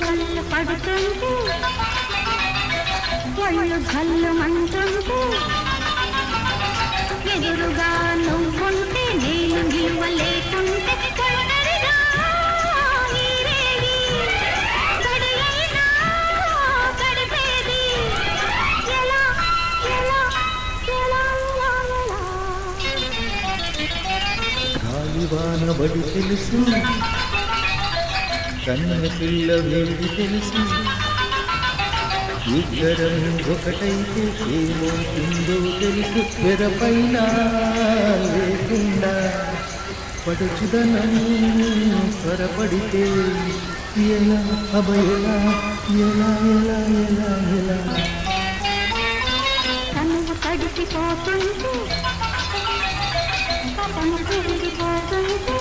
వడగళ్ళు పడుతుంటే ఒళ్ళు గల్లు మంటుంటే ఎదురుగా నువ్వుంటే నేను విలువ లేకుంటే గాలివాన బడి తెలుసు. కన్న పిల్ల వీరికి తెలుసు ఇద్దరం ఒకటైతే ఏమవుతుందో తెలుసు తెరపైన లేకుండా పడుచుదనం త్వరపడితే ఎలా అభయలా ఎలా ఎలా ఎలా ఎలా కనువు తడిసిపోతుంటే పదము పెరిగిపోతుంటే